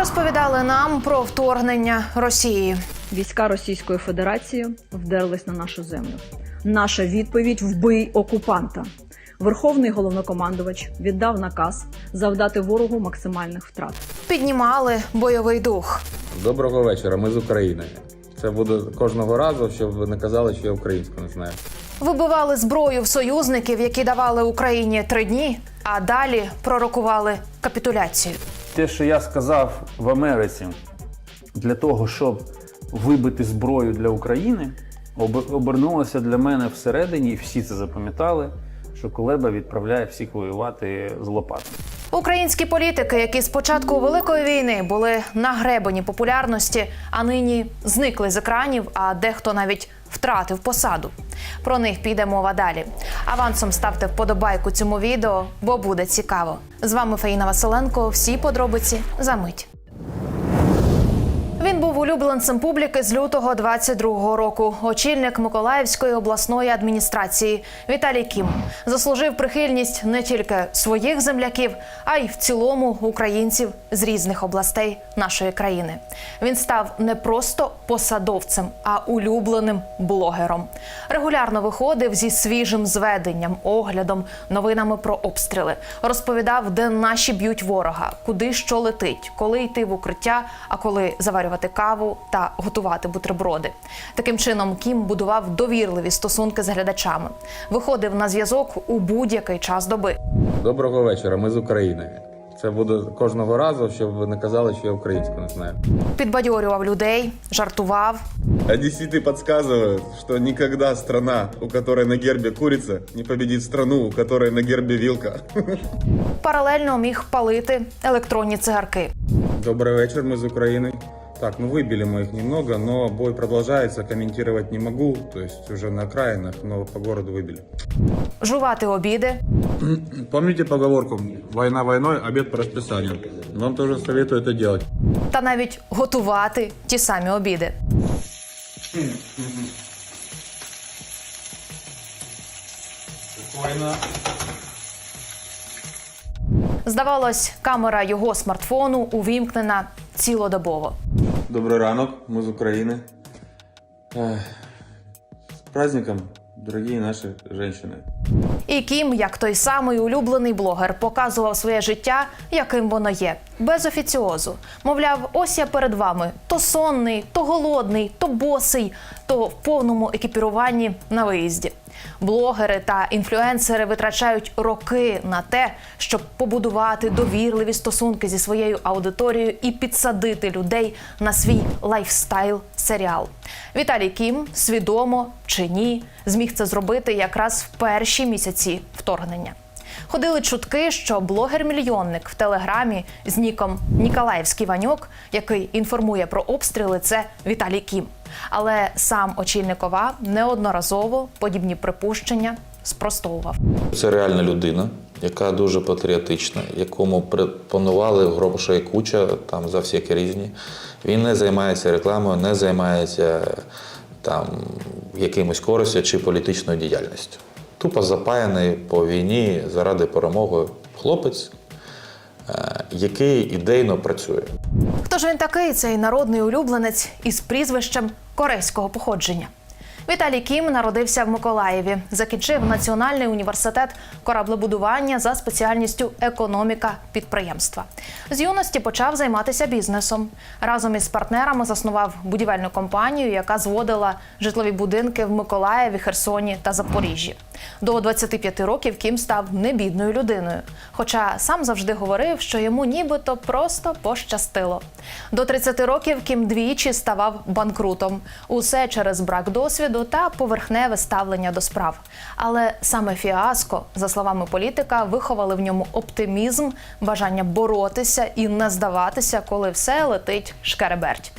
Розповідали нам про вторгнення Росії. Війська Російської Федерації вдерлись на нашу землю. Наша відповідь вбий окупанта. Верховний головнокомандувач віддав наказ завдати ворогу максимальних втрат. Піднімали бойовий дух. Доброго вечора, ми з України. Це буде кожного разу, щоб ви не казали, що я українську не знаю. Вибивали зброю в союзників, які давали Україні три дні, а далі пророкували капітуляцію. Те, що я сказав в Америці для того, щоб вибити зброю для України, обернулося для мене всередині, і всі це запам'ятали, що Кулеба відправляє всіх воювати з лопатами. Українські політики, які з початку великої війни були на гребені популярності, а нині зникли з екранів, а дехто навіть втратив посаду. Про них піде мова далі. Авансом ставте вподобайку цьому відео, бо буде цікаво. З вами Фаїна Василенко. Всі подробиці за мить. Був улюбленцем публіки з лютого 22-го року. Очільник Миколаївської обласної адміністрації Віталій Кім заслужив прихильність не тільки своїх земляків, а й в цілому українців з різних областей нашої країни. Він став не просто посадовцем, а улюбленим блогером. Регулярно виходив зі свіжим зведенням, оглядом, новинами про обстріли. Розповідав, де наші б'ють ворога, куди що летить, коли йти в укриття, а коли заварювати каву та готувати бутерброди. Таким чином Кім будував довірливі стосунки з глядачами, виходив на зв'язок у будь-який час доби. Доброго вечора, ми з України. Це буде кожного разу, щоб ви не казали, що я українську не знаю. Підбадьорював людей, жартував. Одесситы подсказывают, что никогда страна, у которой на гербе курица, не победит страну, у которой на гербе вилка. Паралельно міг палити електронні цигарки. Добрий вечір, ми з України. Так, ну выбили мы их немного, но бой продолжается, комментировать не могу, то есть уже на окраинах, но по городу выбили. жувати обіди, Помните поговорку «Война войной, обед по расписанию»? Вам тоже советую это делать. та навіть готувати ті самі обіди. Здавалось, камера його смартфону увімкнена цілодобово. Добрий ранок, ми з України. Ех, З праздником, дорогі наші жінки. І Кім, як той самий улюблений блогер, показував своє життя, яким воно є, без офіціозу. Мовляв, ось я перед вами то сонний, то голодний, то босий, то в повному екіпіруванні на виїзді. Блогери та інфлюенсери витрачають роки на те, щоб побудувати довірливі стосунки зі своєю аудиторією і підсадити людей на свій лайфстайл серіал. Віталій Кім свідомо чи ні зміг це зробити якраз в перші місяці вторгнення. Ходили чутки, що блогер-мільйонник в телеграмі з ніком Ніколаївський Ваньок, який інформує про обстріли, це Віталій Кім. Але сам очільник ОВА неодноразово подібні припущення спростовував. Це реальна людина, яка дуже патріотична, якому пропонували грошей куча там за всякі різні. Він не займається рекламою, не займається там якимось користю чи політичною діяльністю. Тупо запаяний по війні заради перемоги хлопець, е, який ідейно працює. Хто ж він такий, цей народний улюбленець із прізвищем корейського походження? Віталій Кім народився в Миколаєві, закінчив Національний університет кораблебудування за спеціальністю економіка підприємства. З юності почав займатися бізнесом. Разом із партнерами заснував будівельну компанію, яка зводила житлові будинки в Миколаєві, Херсоні та Запоріжжі. До 25 років Кім став небідною людиною. Хоча сам завжди говорив, що йому нібито просто пощастило. До 30 років Кім двічі ставав банкрутом. Усе через брак досвіду та поверхневе ставлення до справ. Але саме фіаско, за словами політика, виховали в ньому оптимізм, бажання боротися і не здаватися, коли все летить шкереберть.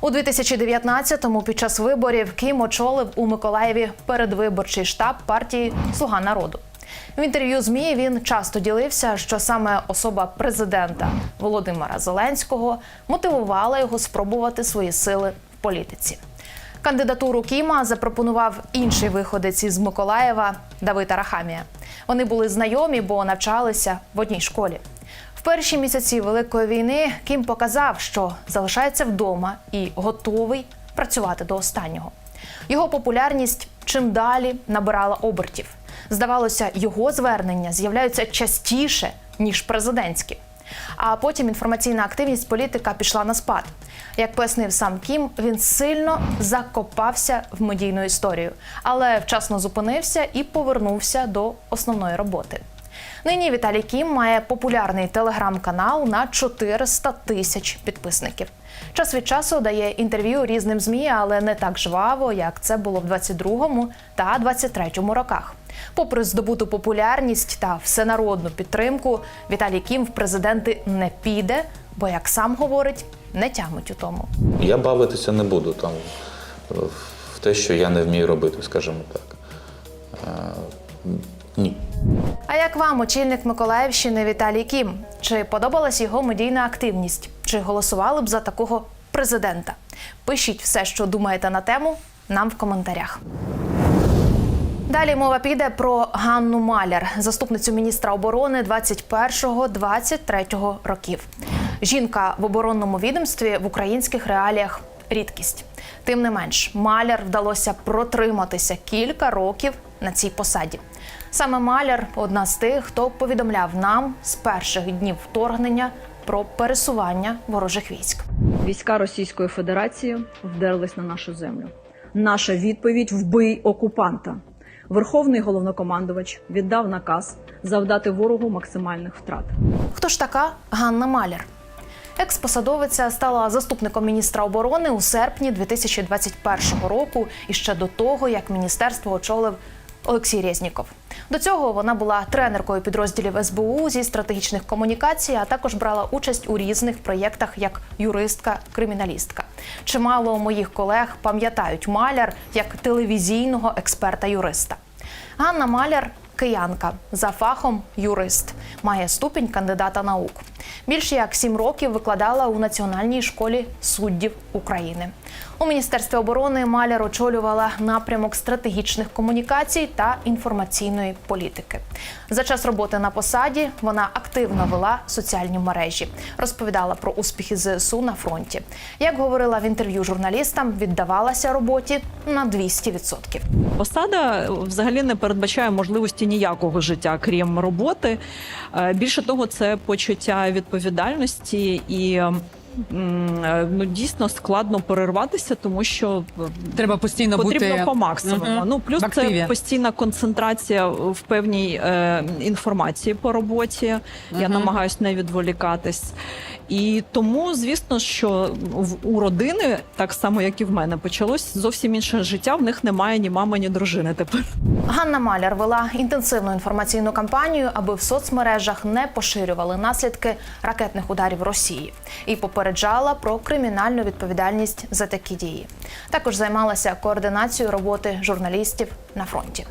У 2019-му під час виборів Кім очолив у Миколаєві передвиборчий штаб партії Слуга народу. В інтерв'ю ЗМІ він часто ділився, що саме особа президента Володимира Зеленського мотивувала його спробувати свої сили в політиці. Кандидатуру Кіма запропонував інший виходець із Миколаєва Давид Арахамія. Вони були знайомі, бо навчалися в одній школі. Перші місяці великої війни Кім показав, що залишається вдома і готовий працювати до останнього. Його популярність чим далі набирала обертів. Здавалося, його звернення з'являються частіше ніж президентські. А потім інформаційна активність політика пішла на спад. Як пояснив сам Кім, він сильно закопався в медійну історію, але вчасно зупинився і повернувся до основної роботи. Нині Віталій Кім має популярний телеграм-канал на 400 тисяч підписників. Час від часу дає інтерв'ю різним змі, але не так жваво, як це було в 22-му та 23-му роках. Попри здобуту популярність та всенародну підтримку, Віталій Кім в президенти не піде, бо, як сам говорить, не тямить у тому. Я бавитися не буду там е, в те, що я не вмію робити, скажімо так. Ні. А як вам очільник Миколаївщини Віталій Кім? Чи подобалась його медійна активність? Чи голосували б за такого президента? Пишіть все, що думаєте на тему, нам в коментарях. Далі мова піде про Ганну Маляр, заступницю міністра оборони 21-23 років. Жінка в оборонному відомстві в українських реаліях рідкість. Тим не менш, Маляр вдалося протриматися кілька років на цій посаді. Саме Маляр одна з тих, хто повідомляв нам з перших днів вторгнення про пересування ворожих військ. Війська Російської Федерації вдерлись на нашу землю. Наша відповідь вбий окупанта. Верховний головнокомандувач віддав наказ завдати ворогу максимальних втрат. Хто ж така Ганна Маляр? Експосадовиця стала заступником міністра оборони у серпні 2021 року і ще до того, як міністерство очолив Олексій Резніков. До цього вона була тренеркою підрозділів СБУ зі стратегічних комунікацій, а також брала участь у різних проєктах як юристка-криміналістка. Чимало моїх колег пам'ятають Маляр як телевізійного експерта-юриста. Ганна Маляр киянка за фахом юрист, має ступінь кандидата наук. Більше як сім років викладала у Національній школі суддів України. У міністерстві оборони Маляр очолювала напрямок стратегічних комунікацій та інформаційної політики. За час роботи на посаді вона активно вела соціальні мережі, розповідала про успіхи ЗСУ на фронті. Як говорила в інтерв'ю журналістам, віддавалася роботі на 200%. Посада е, взагалі не передбачає можливості ніякого життя, крім роботи. Е, Більше того, це почуття відповідальності і. Е, Ну, дійсно складно перерватися, тому що е, Треба постійно потрібно бути по максимуму. Мгм. Ну плюс в активі. це постійна концентрація в певній е, інформації по роботі. Я намагаюся не відволікатись. І тому, звісно, що в у родини, так само як і в мене, почалось зовсім інше життя. В них немає ні мами, ні дружини тепер. Ганна Маляр вела інтенсивну інформаційну кампанію, аби в соцмережах не поширювали наслідки ракетних ударів Росії і попереджала про кримінальну відповідальність за такі дії. Також займалася координацією роботи журналістів на фронті.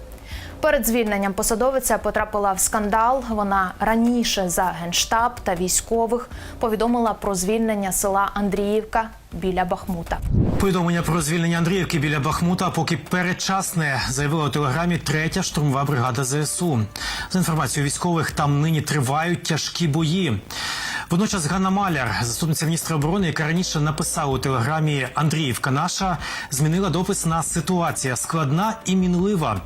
Перед звільненням посадовиця потрапила в скандал. Вона раніше за генштаб та військових повідомила про звільнення села Андріївка біля Бахмута. Повідомлення про звільнення Андріївки біля Бахмута поки передчасне, заявила у телеграмі третя штурмова бригада ЗСУ. За інформацією військових, там нині тривають тяжкі бої. Водночас Ганна Маляр, заступниця міністра оборони, яка раніше написала у телеграмі Андріївка наша, змінила допис на ситуація складна і мінлива.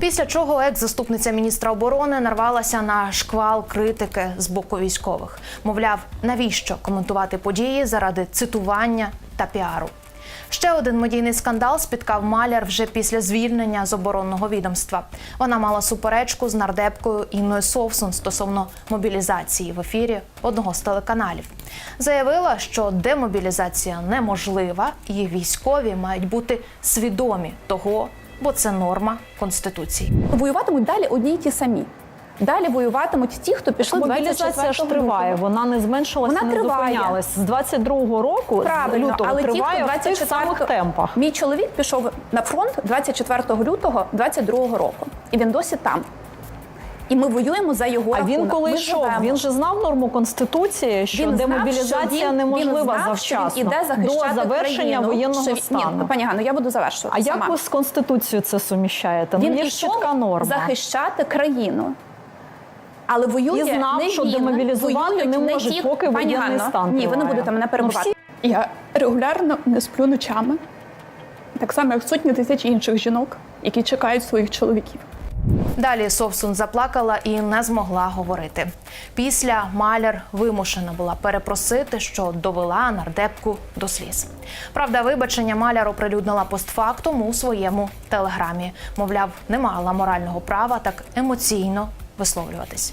Після чого екс-заступниця міністра оборони нарвалася на шквал критики з боку військових. Мовляв, навіщо коментувати події заради цитування та піару. Ще один медійний скандал спіткав маляр вже після звільнення з оборонного відомства. Вона мала суперечку з нардепкою Інною Совсун стосовно мобілізації в ефірі одного з телеканалів. Заявила, що демобілізація неможлива, і військові мають бути свідомі того, бо це норма конституції. Воюватимуть далі одні й ті самі. Далі воюватимуть ті, хто пішли Мобілізація 24 ж триває, лютого. вона не зменшилася, Вона не триває. зупинялась. З 22-го року, Правильно, з лютого, але ті, триває хто в тих самих темпах. Мій чоловік пішов на фронт 24 лютого 22 року, і він досі там. І ми воюємо за його А він коли Ми йшов, живемо. він же знав норму конституції, що Він демобілізація що він- неможлива він знав, що він іде захищати до завершення країну, воєнного що стану. Ні, пані Ганно, я буду завершувати. а як ви з конституцією це суміщаєте? він ну, є ж чітка норма. захищати країну. Але воює І знав, не що він. демобілізувати Воюють не можуть, ті- поки Пані воєнний Ганно, стан Ні, ви не триває. будете мене Ну, перебувати. всі- Я регулярно не сплю ночами, так само як сотні тисяч інших жінок, які чекають своїх чоловіків. Далі Совсун заплакала і не змогла говорити. Після маляр вимушена була перепросити, що довела нардепку до сліз. Правда, вибачення маляр оприлюднила постфактум у своєму телеграмі. Мовляв, не мала морального права так емоційно висловлюватись.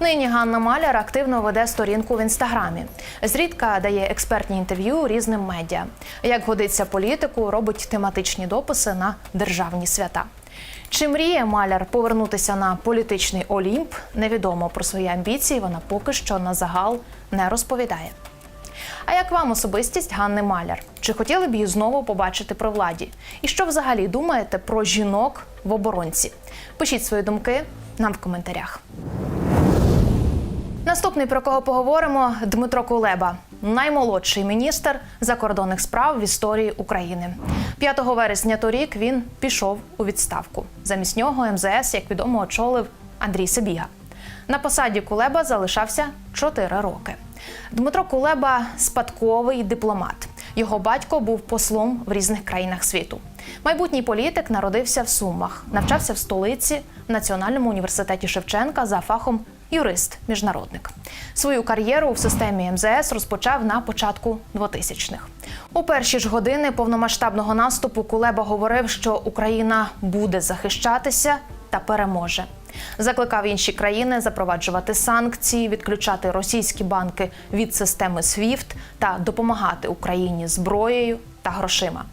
Нині Ганна Маляр активно веде сторінку в інстаграмі. Зрідка дає експертні інтерв'ю різним медіа. Як годиться політику, робить тематичні дописи на державні свята. Чи мріє Маляр повернутися на політичний Олімп? Невідомо про свої амбіції. Вона поки що на загал не розповідає. А як вам особистість Ганни Маляр? Чи хотіли б її знову побачити при владі? І що взагалі думаєте про жінок в оборонці? Пишіть свої думки нам в коментарях. Наступний про кого поговоримо Дмитро Кулеба, наймолодший міністр закордонних справ в історії України. 5 вересня торік він пішов у відставку. Замість нього МЗС, як відомо, очолив Андрій Сибіга. На посаді Кулеба залишався 4 роки. Дмитро Кулеба спадковий дипломат. Його батько був послом в різних країнах світу. Майбутній політик народився в Сумах, навчався в столиці в Національному університеті Шевченка за фахом юрист-міжнародник. Свою кар'єру в системі МЗС розпочав на початку 2000-х. У перші ж години повномасштабного наступу Кулеба говорив, що Україна буде захищатися та переможе. Закликав інші країни запроваджувати санкції, відключати російські банки від системи SWIFT та допомагати Україні зброєю та грошима.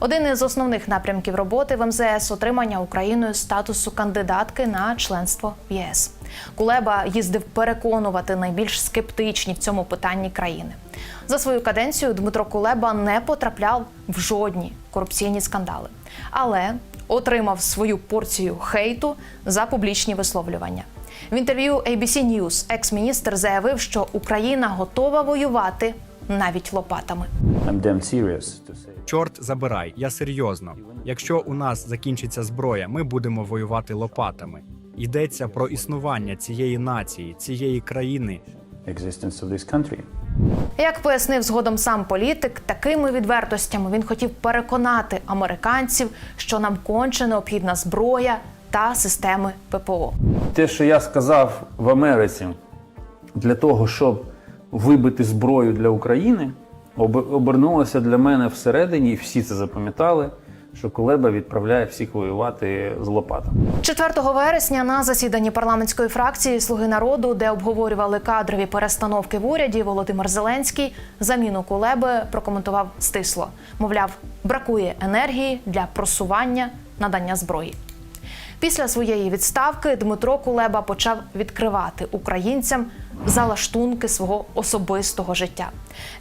Один із основних напрямків роботи в МЗС отримання Україною статусу кандидатки на членство в ЄС. Кулеба їздив переконувати найбільш скептичні в цьому питанні країни. За свою каденцію Дмитро Кулеба не потрапляв в жодні корупційні скандали, але отримав свою порцію хейту за публічні висловлювання. В інтерв'ю ABC News екс-міністр заявив, що Україна готова воювати навіть лопатами. I'm damn serious to say. Чорт забирай, я серйозно. Якщо у нас закінчиться зброя, ми будемо воювати лопатами. Йдеться про існування цієї нації, цієї країни. Existence of this country. Як пояснив згодом сам політик, такими відвертостями він хотів переконати американців, що нам конче необхідна зброя та системи ППО. Те, що я сказав в Америці для того, щоб вибити зброю для України, обернулося для мене всередині, і всі це запам'ятали, що Кулеба відправляє всіх воювати з лопатами. 4 вересня на засіданні парламентської фракції Слуги народу, де обговорювали кадрові перестановки в уряді, Володимир Зеленський заміну Кулеби прокоментував стисло. Мовляв, бракує енергії для просування надання зброї. Після своєї відставки Дмитро Кулеба почав відкривати українцям залаштунки свого особистого життя.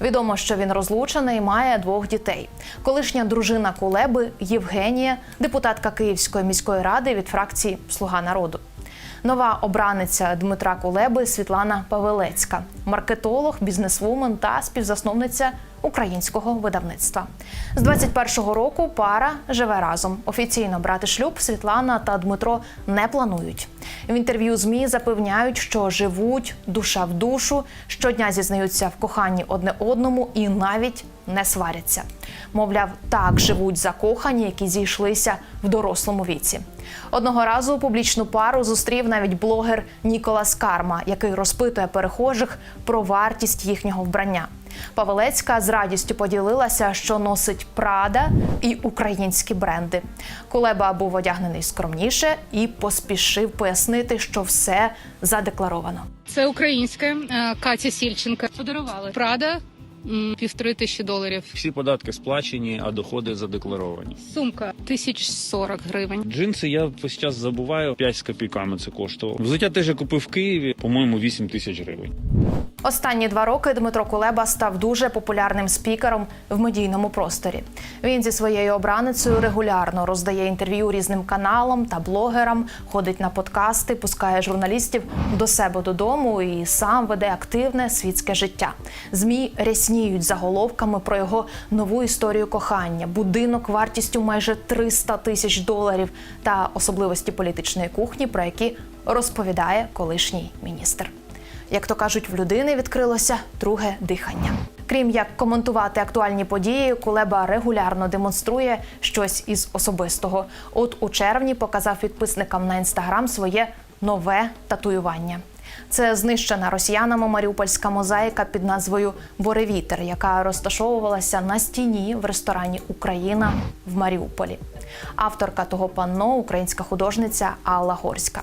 Відомо, що він розлучений має двох дітей. Колишня дружина Кулеби Євгенія, депутатка Київської міської ради від фракції Слуга народу. Нова обраниця Дмитра Кулеби Світлана Павелецька, маркетолог, бізнесвумен та співзасновниця українського видавництва. З 21-го року пара живе разом. Офіційно брати шлюб Світлана та Дмитро не планують. В інтерв'ю змі запевняють, що живуть душа в душу, щодня зізнаються в коханні одне одному і навіть не сваряться. Мовляв, так живуть закохані, які зійшлися в дорослому віці. Одного разу публічну пару зустрів навіть блогер Ніколас Карма, який розпитує перехожих про вартість їхнього вбрання. Павелецька з радістю поділилася, що носить Прада і українські бренди. Кулеба був одягнений скромніше і поспішив пояснити, що все задекларовано. Це українська е, Катя Сільченка. Подарували Прада півтори тисячі доларів. Всі податки сплачені, а доходи задекларовані. Сумка тисяч сорок гривень. Джинси я весь час забуваю 5 з копійками це коштувало. Взуття теж я купив в Києві, по-моєму, 8 тисяч гривень. Останні два роки Дмитро Кулеба став дуже популярним спікером в медійному просторі. Він зі своєю обраницею регулярно роздає інтерв'ю різним каналам та блогерам, ходить на подкасти, пускає журналістів до себе додому і сам веде активне світське життя. Змі рясніють заголовками про його нову історію кохання, будинок вартістю майже 300 тисяч доларів та особливості політичної кухні, про які розповідає колишній міністр. Як то кажуть, в людини відкрилося друге дихання. Крім як коментувати актуальні події, Кулеба регулярно демонструє щось із особистого. От у червні показав підписникам на інстаграм своє нове татуювання. Це знищена росіянами маріупольська мозаїка під назвою Боревітер, яка розташовувалася на стіні в ресторані Україна в Маріуполі. Авторка того панно українська художниця Алла Горська.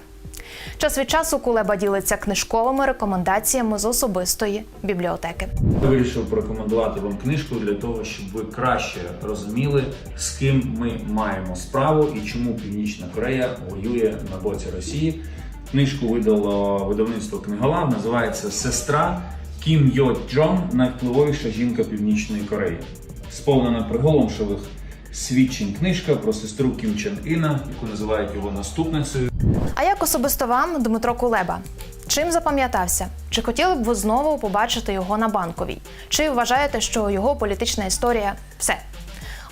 Час від часу Кулеба ділиться книжковими рекомендаціями з особистої бібліотеки. Я вирішив порекомендувати вам книжку для того, щоб ви краще розуміли, з ким ми маємо справу і чому Північна Корея воює на боці Росії. Книжку видало видавництво Книголам, називається Сестра Кім Йо Джон, найвпливовіша жінка Північної Кореї. Сповнена приголомшливих свідчень книжка про сестру Кім Чен Іна, яку називають його наступницею. А як особисто вам Дмитро Кулеба? Чим запам'ятався? Чи хотіли б ви знову побачити його на банковій? Чи вважаєте, що його політична історія все?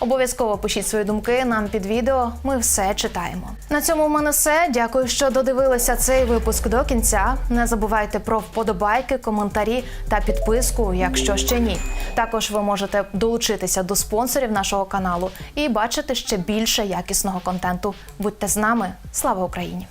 Обов'язково пишіть свої думки нам під відео. Ми все читаємо. На цьому в мене все. Дякую, що додивилися цей випуск до кінця. Не забувайте про вподобайки, коментарі та підписку, якщо ще ні. Також ви можете долучитися до спонсорів нашого каналу і бачити ще більше якісного контенту. Будьте з нами! Слава Україні!